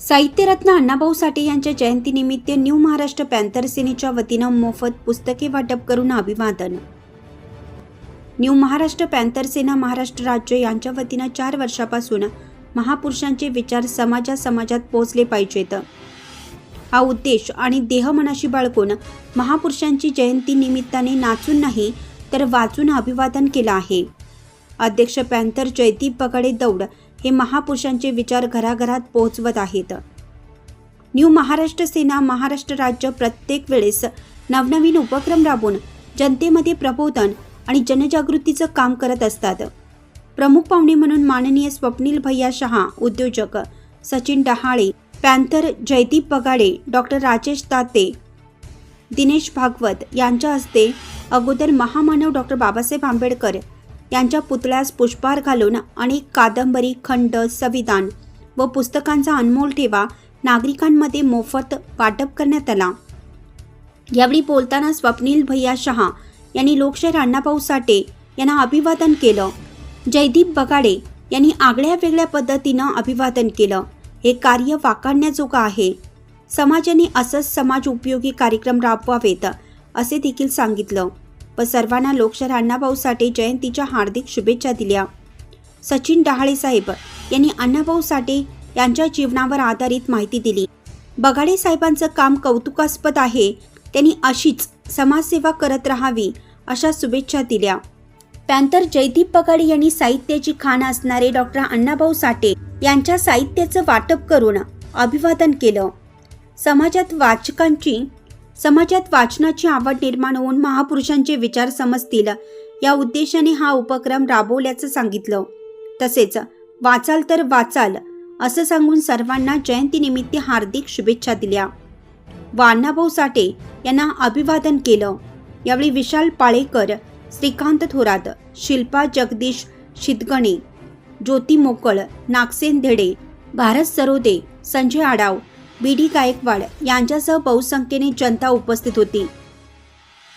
साहित्यरत्न अण्णाभाऊ साठे यांच्या जयंतीनिमित्त न्यू महाराष्ट्र पॅन्थर सेनेच्या वतीनं मोफत पुस्तके वाटप करून अभिवादन. न्यू महाराष्ट्र पॅन्थर सेना महाराष्ट्र राज्य यांच्या वतीनं चार वर्षापासून महापुरुषांचे विचार समाजा समाजात पोहोचले पाहिजेत. हा उद्देश आणि देहमनाशी बाळगून महापुरुषांची जयंती निमित्ताने नाचून नाही तर वाचून अभिवादन केलं आहे. अध्यक्ष पॅन्थर जयदीप बगाडे दौड हे महापुरुषांचे विचार घराघरात पोहोचवत आहेत. न्यू महाराष्ट्र सेना महाराष्ट्र राज्य प्रत्येक वेळेस नवनवीन उपक्रम राबवून जनतेमध्ये प्रबोधन आणि जनजागृतीचं काम करत असतात. प्रमुख पाहुणे म्हणून माननीय स्वप्नील भैया शहा उद्योजक सचिन डहाळे पॅन्थर जयदीप बगाडे डॉक्टर राजेश ताते दिनेश भागवत यांच्या हस्ते अगोदर महामानव डॉक्टर बाबासाहेब आंबेडकर त्यांच्या पुतळ्यास पुष्पहार घालून अनेक कादंबरी खंड संविधान व पुस्तकांचा अनमोल ठेवा नागरिकांमध्ये मोफत वाटप करण्यात आला. यावेळी बोलताना स्वप्नील भैया शहा यांनी लोकशाहीर अण्णाभाऊ साठे यांना अभिवादन केलं. जयदीप बगाडे यांनी आगळ्या वेगळ्या पद्धतीनं अभिवादन केलं. हे कार्य वाखाणण्याजोगं आहे. समाजाने असंच समाज उपयोगी कार्यक्रम राबवावेत असे देखील सांगितलं. व सर्वांना लोकशाहीर अण्णाभाऊ साठे जयंतीच्या हार्दिक शुभेच्छा दिल्या. सचिन डहाळे साहेब यांनी अण्णाभाऊ साठे यांच्या जीवनावर आधारित माहिती दिली. बगाडे साहेबांचं काम कौतुकास्पद आहे. त्यांनी अशीच समाजसेवा करत राहावी अशा शुभेच्छा दिल्या. त्यानंतर जयदीप बगाडे यांनी साहित्याची खाण असणारे डॉक्टर अण्णाभाऊ साठे यांच्या साहित्याचं वाटप करून अभिवादन केलं. समाजात वाचकांची समाजात वाचनाची आवड निर्माण होऊन महापुरुषांचे विचार समजतील. या उद्देशाने हा उपक्रम राबवल्याचं सांगितलं. तसेच वाचाल तर वाचाल असं सांगून सर्वांना जयंतीनिमित्त हार्दिक शुभेच्छा दिल्या. व अण्णाभाऊ साठे यांना अभिवादन केलं. यावेळी विशाल पाळेकर श्रीकांत थोरात शिल्पा जगदीश शिदगणे ज्योती मोकळ नागसेन धेडे भारत सरोदे संजय आडाव बी डी गायकवाड यांच्यासह बहुसंख्येने जनता उपस्थित होती.